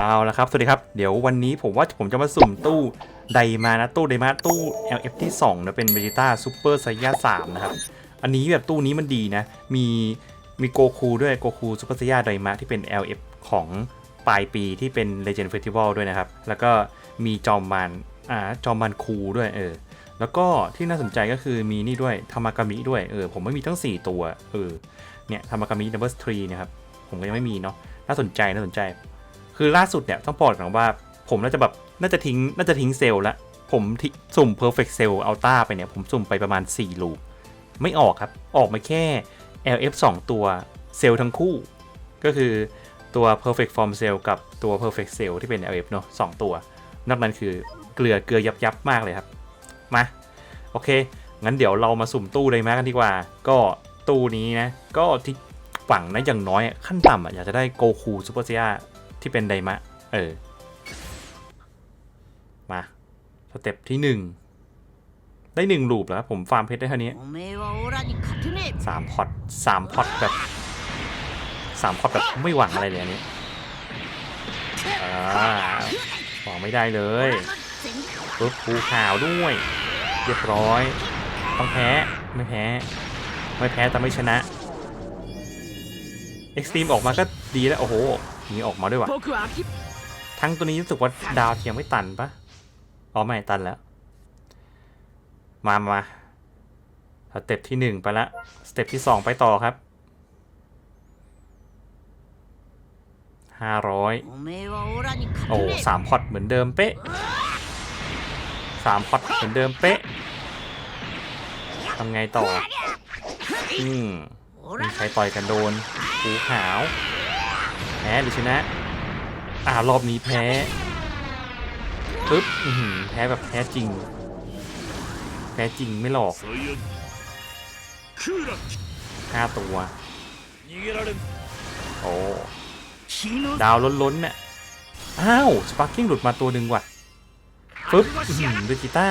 เอาละครับ สวัสดีครับ เดี๋ยววันนี้ผมว่าผมจะมาสุ่มตู้ไดมานะ ตู้ไดมาตู้ LF ที่2นะเป็นเบจิต้าซูเปอร์ไซย่า3นะครับ อันนี้แบบตู้นี้มันดีนะ มีมีโกคูด้วยโกคูซูเปอร์ไซย่าไดมาที่เป็น LF ของปลายปีที่เป็น Legend Festival ด้วยนะครับ แล้วก็มีจอมมันอ่าจอมมันคูด้วยเออ แล้วก็ที่น่าสนใจก็คือมีนี่ด้วยธรรมากามิด้วยเออผมไม่มีทั้ง 4 ตัวเออเนี่ยธรรมากามิ number 3นะครับผมก็ยังไม่มีเนาะน่าสนใจน่าสนใจ คือล่าสุดเนี่ยต้องบอกก่อนว่า ผมน่าจะแบบน่าจะทิ้งน่าจะทิ้งเซลล์ละผมสุ่ม perfect cell alta ไปเนี่ย ผมสุ่มไปประมาณ 4 ลูป ไม่ออกครับ ออกมาแค่ LF 2 ตัวเซลล์ทั้งคู่ ก็คือตัว perfect form cell กับตัว perfect cell ที่เป็น LF เนาะสองตัว นอกนั้นคือเกลือเกลือยับยับมากเลยครับ มา โอเค งั้นเดี๋ยวเรามาสุ่มตู้ไดมากันดีกว่า ก็ตู้นี้นะ ก็ที่ฝังนะอย่างน้อยขั้นต่ำอะอยากจะได้โกคูซูเปอร์เซีย ที่เป็นไดมะ เออ มาสเต็ปที่หนึ่งได้หนึ่งลูปแล้วผมฟาร์มเพชรได้เท่านี้สามพอตสามพอตแบบสามพอตแบบไม่หวังอะไรเลยอันนี้หวังไม่ได้เลยปุ๊บภูขาวด้วย เรียบร้อย ต้องแพ้ไม่แพ้ ไม่แพ้แต่ไม่ชนะเอ็กซ์ตรีมออกมาก็ดีแล้ว โอ้โห มีออกมาด้วยวะทั้งตัวนี้รู้สึกว่าดาวเทียมไม่ตันปะอ๋อไม่ตันแล้ว มามาสเต็ปที่หนึ่งไปละ สเต็ปที่สองไปต่อครับห้าร้อยโอ้สามพอดเหมือนเดิมเป๊ะสามพอดเหมือนเดิมเป๊ะทำไงต่อ อืมมีใครต่อยกันโดนหูขาว แพ้หรือชนะ อ่ารอบนี้แพ้ปึ๊บแพ้แบบแพ้จริง แพ้จริงไม่หลอกห้าตัว โอ้ ดาวล้นๆเนี่ยอ้าว สปาร์กิ้งหลุดมาตัวหนึ่งว่ะปึ๊บดูจิต้า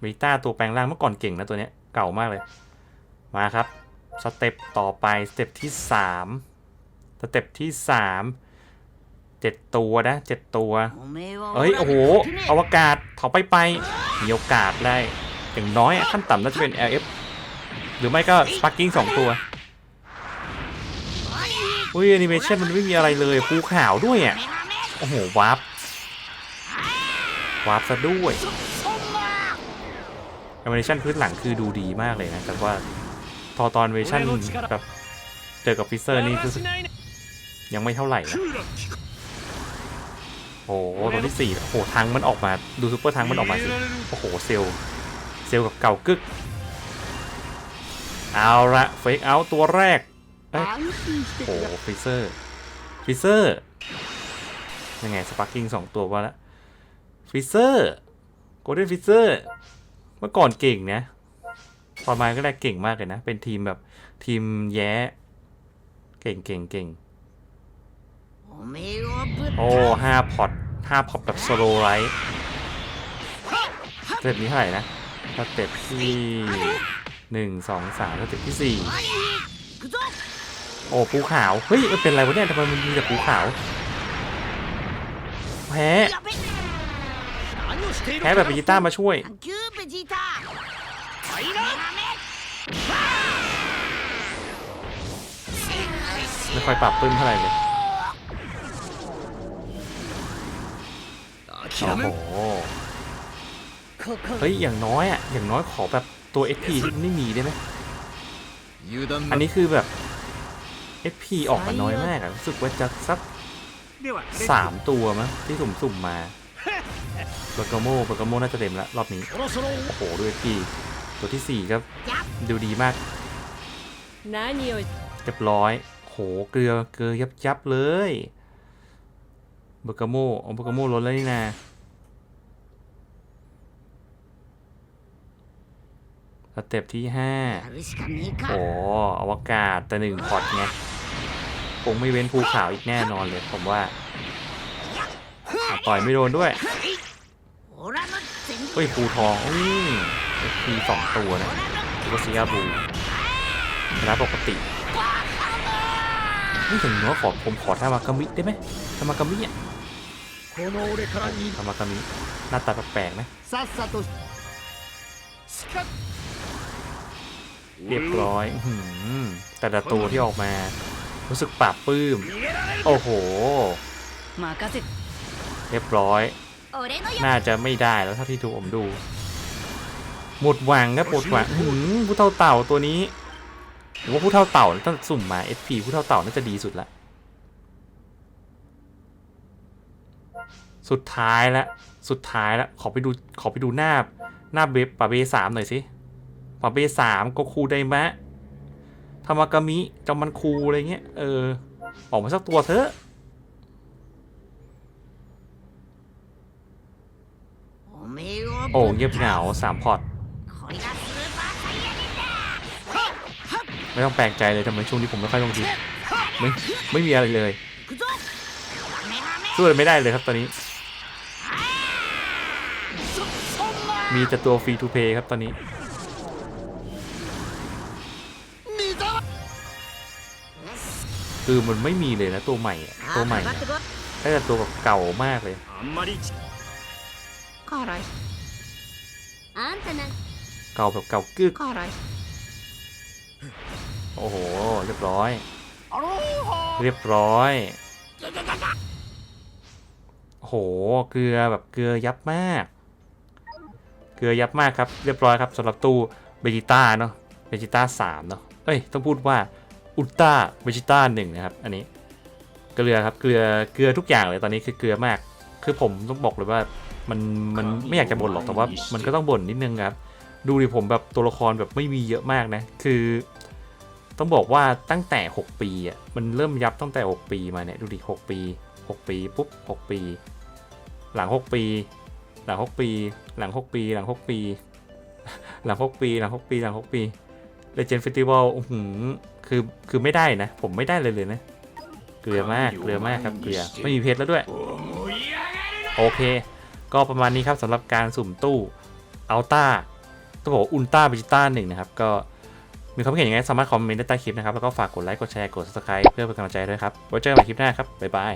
เบต้าตัวแปลงร่างเมื่อก่อนเก่งนะตัวเนี้ย เก่ามากเลย มาครับ สเต็ปต่อไป สเต็ปที่สาม สเต็ปที่สามเจ็ดตัวนะเจ็ดตัว เอ้ย โอ้โห อวกาศเถาไปไป มีโอกาสได้ อย่างน้อยขั้นต่ำน่าจะเป็น LF หรือไม่ก็สปาร์กิ้งสองตัวอุ้ยแอนิเมชันมันไม่มีอะไรเลยภูขาวด้วยอะ โอ้โหวาร์ปวาร์ปซะด้วยแอนิเมชันพื้นหลังคือดูดีมากเลยนะ แต่ว่าทอตอนเวอร์ชันแบบเจอกับฟิเซอร์นี่คือ ยังไม่เท่าไหร่นะโอ้โหตัวที่สี่โอ้โหทางมันออกมาดูซูเปอร์ทางมันออกมาสิโอ้โหเซลเซลกับเก่ากึกเอาละเฟกเอาตัวแรกโอ้โหฟิเซอร์ฟิเซอร์ยังไงสปาร์กิ้งสองตัวว่าละฟิเซอร์โกลเด้นฟิเซอร์เมื่อก่อนเก่งนะตอนมาก็ได้เก่งมากเลยนะ เป็นทีมแบบทีมแย่เก่งเก่งเก่ง โอ้ห้าพอตห้าพอตแบบสโลไลท์สเต็ปนี้เท่าไหร่นะสเต็ปที่หนึ่งสองสามสเต็ปที่สี่โอ้ภูขาว เฮ้ยเป็นอะไรวะเนี่ยทำไมมันมีแต่ภูขาว แพ้ แพ้แบบเบจิต้ามาช่วย ไม่ค่อยปรับปื้มเท่าไหร่เลย โอ้โหเฮ้ย อย่างน้อยอะ อย่างน้อยขอแบบตัว XP ที่ไม่มีได้ไหมอันนี้คือแบบ XP ออกมาน้อยมากอะรู้สึกว่าจะสักสามตัวมั้งที่สุ่มๆมมาบากโมบากโมน่าจะเต็มแล้วรอบนี้ โอ้โหด้วยพีตัวที่สี่ครับ ดูดีมากเรียบร้อย โห เกลือ เกลือยับยับเลย บอร์กาโมเอาบอร์กาโมลดแล้วนี่นาสเต็ปที่ห้าโอ้อวกาศแต่หนึ่งพอดไงคงไม่เว้นภูเขาอีกแน่นอนเลยผมว่า ต่อยไม่โดนด้วยเฮ้ยภูทองอุ้ยมีสองตัวนะก็ซิยาบูชนะปกตินี่ถึงเนื้อขอบผมขอทามากามิได้ไหมทามากามิเนี่ย この俺からに ทามากามิหน้าตาแปลกๆนะ さっさとしか เรียบร้อยอื้อหือแต่ละตัวที่ออกมา รู้สึกปราบปลื้ม 逃げられる โอ้โห 任せ เรียบร้อย 俺のよ น่าจะไม่ได้แล้วเท่าที่ถูกผมดู หมดหวังครับหมดหวังอื้อหือผู้เท่าเต่าตัวนี้หรือว่าผู้เท่าเต่าต้องสุ่มมา SP ผู้เท่าเต่าน่าจะดีสุดละ สุดท้ายละ สุดท้ายละ ขอไปดู ขอไปดูหน้า หน้าเบบปะเบสามหน่อยสิปะเบสามก็คูได้มะธรรมกามิจอมันคูอะไรเงี้ย เออ ออกมาสักตัวเถอะโอ้เงียบเหงาสามพอร์ตไม่ต้องแปลงใจเลยทำไมช่วงนี้ผมไม่ค่อยลงทีไม่ไม่มีอะไรเลยสู้เลยไม่ได้เลยครับตอนนี้ มีแต่ตัวฟรีทูเพย์ครับตอนนี้ คือมันไม่มีเลยนะตัวใหม่ตัวใหม่แค่าจะตัวเก่ามากเลยเก่าแบบเก่ากึกโอ้โห เรียบร้อย เรียบร้อยโอ้โหเกลือแบบเกลือยับมาก เกลือยับมากครับเรียบร้อยครับสำหรับตู้เบจิต้าเนาะเบจิต้าสามเนาะเอ้ยต้องพูดว่าอุลตร้าเบจิต้าหนึ่งนะครับอันนี้เกลือครับเกลือเกลือทุกอย่างเลยตอนนี้คือเกลือมาก คือผมต้องบอกเลยว่ามันมันไม่อยากจะบ่นหรอกแต่ว่า มันก็ต้องบ่นนิดนึงครับดูดิผมแบบตัวละครแบบไม่มีเยอะมากนะคือ ต้องบอกว่าตั้งแต่ 6 ปีอะมันเริ่มยับตั้งแต่ 6 ปีมาเนี่ยดูดิ6ปี 6 ปีปุ๊บ 6 ปี หลัง 6 ปี หลัง 6 ปี หลัง 6 ปี หลัง 6 ปี หลัง 6 ปี หลัง 6 ปี หลัง 6 ปี Legend Festival อื้อหือคือ คือไม่ได้นะ ผมไม่ได้เลยเลยนะ เกลือมาก เกลือมากครับ เกลือ ไม่มีเพชรแล้วด้วย โอเค ก็ประมาณนี้ครับสำหรับการสุ่มตู้อัลต้าต้องบอกอุลตร้าเบจิต้าหนึ่งนะครับ ก็มีความคิดเห็นยังไงสามารถคอมเมนต์ได้ใต้คลิปนะครับ แล้วก็ฝากกดไลค์ กดแชร์ กด subscribe เพื่อเป็นกำลังใจด้วยครับ ไว้เจอกันใหม่คลิปหน้าครับ บ๊ายบาย